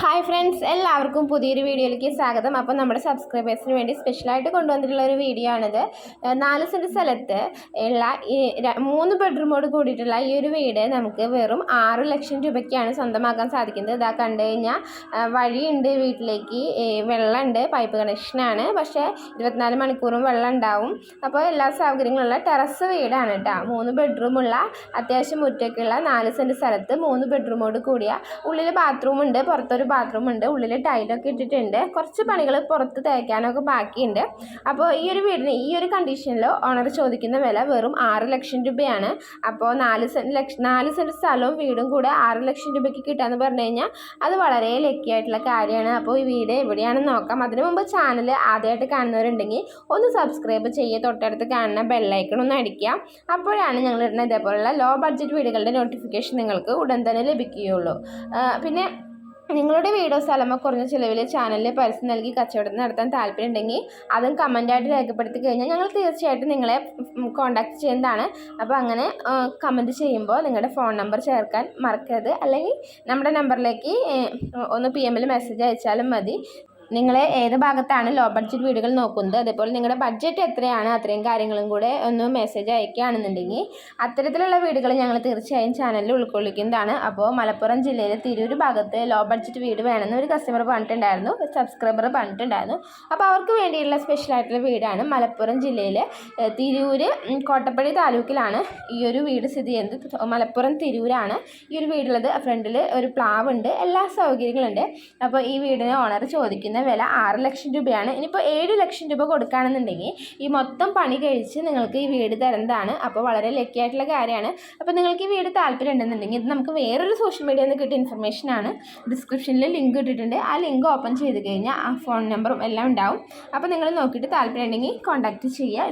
Hi friends എല്ലാവർക്കും പുതിയൊരു വീഡിയോയിലേക്ക് സ്വാഗതം. അപ്പോൾ നമ്മുടെ സബ്സ്ക്രൈബേഴ്സിന് വേണ്ടി സ്പെഷ്യലായിട്ട് കൊണ്ടുവന്നിട്ടുള്ള ഒരു വീഡിയോ ആണിത്. നാല് സെന്റ് സ്ഥലത്ത് ഉള്ള മൂന്ന് ബെഡ്റൂമോട് കൂടിയിട്ടുള്ള ഈ ഒരു വീട് നമുക്ക് വെറും ആറ് ലക്ഷം രൂപയ്ക്കാണ് സ്വന്തമാക്കാൻ സാധിക്കുന്നത്. ഇതാ കണ്ടു കഴിഞ്ഞാൽ വഴിയുണ്ട് വീട്ടിലേക്ക് വെള്ളമുണ്ട് പൈപ്പ് കണക്ഷനാണ് പക്ഷേ ഇരുപത്തിനാല് മണിക്കൂറും വെള്ളം ഉണ്ടാവും. അപ്പോൾ എല്ലാ സൗകര്യങ്ങളുള്ള ടെറസ് വീടാണ് കേട്ടോ. മൂന്ന് ബെഡ്റൂമുള്ള അത്യാവശ്യം മുറ്റൊക്കെയുള്ള നാല് സെന്റ് സ്ഥലത്ത് മൂന്ന് ബെഡ്റൂമോട് കൂടിയ ഉള്ളിൽ ബാത്റൂമുണ്ട് പുറത്തൊരു ബാത്റൂം ഉണ്ട് ഉള്ളിൽ ടൈലൊക്കെ ഇട്ടിട്ടുണ്ട്. കുറച്ച് പണികൾ പുറത്ത് തേക്കാനൊക്കെ ബാക്കിയുണ്ട്. അപ്പോൾ ഈ ഒരു വീടിന് ഈ ഒരു കണ്ടീഷനിൽ ഓണർ ചോദിക്കുന്ന വില വെറും ആറ് ലക്ഷം രൂപയാണ്. അപ്പോൾ നാല് സെന്റ് ലക്ഷം നാല് സെന്റ് സ്ഥലവും വീടും കൂടെ ആറ് ലക്ഷം രൂപയ്ക്ക് കിട്ടാന്ന് പറഞ്ഞു കഴിഞ്ഞാൽ അത് വളരെ ലക്കി ആയിട്ടുള്ള കാര്യമാണ്. അപ്പോൾ ഈ വീട് എവിടെയാണെന്ന് നോക്കാം. അതിനു മുമ്പ് ചാനൽ ആദ്യമായിട്ട് കാണുന്നവരുണ്ടെങ്കിൽ ഒന്ന് സബ്സ്ക്രൈബ് ചെയ്യുക. തൊട്ടടുത്ത് കാണുന്ന ബെല്ലൈക്കൺ ഒന്ന് അടിക്കുക. അപ്പോഴാണ് ഞങ്ങൾ ഇടുന്ന ഇതേപോലുള്ള ലോ ബഡ്ജറ്റ് വീടുകളുടെ നോട്ടിഫിക്കേഷൻ നിങ്ങൾക്ക് ഉടൻ തന്നെ ലഭിക്കുകയുള്ളൂ. പിന്നെ നിങ്ങളുടെ വീടോ സ്ഥലമോ കുറഞ്ഞ ചിലവിൽ ചാനലിൽ പരസ്യം നൽകി കച്ചവടം നടത്താൻ താല്പര്യമുണ്ടെങ്കിൽ അതും കമന്റായിട്ട് രേഖപ്പെടുത്തി കഴിഞ്ഞാൽ ഞങ്ങൾ തീർച്ചയായിട്ടും നിങ്ങളെ കോൺടാക്ട് ചെയ്യുന്നതാണ്. അപ്പോൾ അങ്ങനെ കമന്റ് ചെയ്യുമ്പോൾ നിങ്ങളുടെ ഫോൺ നമ്പർ ചേർക്കാൻ മറക്കരുത്. അല്ലെങ്കിൽ നമ്മുടെ നമ്പറിലേക്ക് ഒന്ന് പി എമ്മിൽ മെസ്സേജ് അയച്ചാലും മതി. നിങ്ങൾ ഏത് ഭാഗത്താണ് ലോ ബഡ്ജറ്റ് വീടുകൾ നോക്കുന്നത്? അതേപോലെ നിങ്ങളുടെ ബഡ്ജറ്റ് എത്രയാണ്? അത്രയും കാര്യങ്ങളും കൂടെ ഒന്ന് മെസ്സേജ് അയക്കുകയാണെന്നുണ്ടെങ്കിൽ അത്തരത്തിലുള്ള വീടുകൾ ഞങ്ങൾ തീർച്ചയായും ചാനലിൽ ഉൾക്കൊള്ളിക്കുന്നതാണ്. അപ്പോൾ മലപ്പുറം ജില്ലയിലെ തിരൂർ ഭാഗത്ത് ലോ ബഡ്ജറ്റ് വീട് വേണമെന്ന് ഒരു കസ്റ്റമർ പറഞ്ഞിട്ടുണ്ടായിരുന്നു. സബ്സ്ക്രൈബർ പറഞ്ഞിട്ടുണ്ടായിരുന്നു. അപ്പോൾ അവർക്ക് സ്പെഷ്യൽ ആയിട്ടുള്ള വീടാണ് മലപ്പുറം ജില്ലയിലെ തിരൂർ കോട്ടപ്പടി താലൂക്കിലാണ് ഈ ഒരു വീട് സ്ഥിതി ചെയ്യുന്നത്. മലപ്പുറം തിരൂരാണ് ഈ ഒരു വീടുള്ളത്. ഫ്രണ്ടിൽ ഒരു പ്ലാവ് ഉണ്ട് എല്ലാ സൗകര്യങ്ങളുണ്ട്. അപ്പോൾ ഈ വീടിന് ഓണർ ചോദിക്കുന്ന വില ആറ് ലക്ഷം രൂപയാണ്. ഇനിയിപ്പോൾ ഏഴ് ലക്ഷം രൂപ കൊടുക്കുകയാണെന്നുണ്ടെങ്കിൽ ഈ മൊത്തം പണി കഴിച്ച് നിങ്ങൾക്ക് ഈ വീട് തരുന്നതാണ് അപ്പോൾ വളരെ ലക്കി ആയിട്ടുള്ള കാര്യമാണ്. അപ്പോൾ നിങ്ങൾക്ക് ഈ വീട് താല്പര്യം ഉണ്ടെന്നുണ്ടെങ്കിൽ ഇത് നമുക്ക് വേറൊരു സോഷ്യൽ മീഡിയയിൽ നിന്ന് കിട്ടിയ ഇൻഫർമേഷനാണ് ഡിസ്ക്രിപ്ഷനിൽ ലിങ്ക് ഇട്ടിട്ടുണ്ട്. ആ ലിങ്ക് ഓപ്പൺ ചെയ്ത് കഴിഞ്ഞാൽ ആ ഫോൺ നമ്പറും എല്ലാം ഉണ്ടാവും. അപ്പോൾ നിങ്ങൾ നോക്കിയിട്ട് താല്പര്യം ഉണ്ടെങ്കിൽ കോൺടാക്റ്റ് ചെയ്യുക.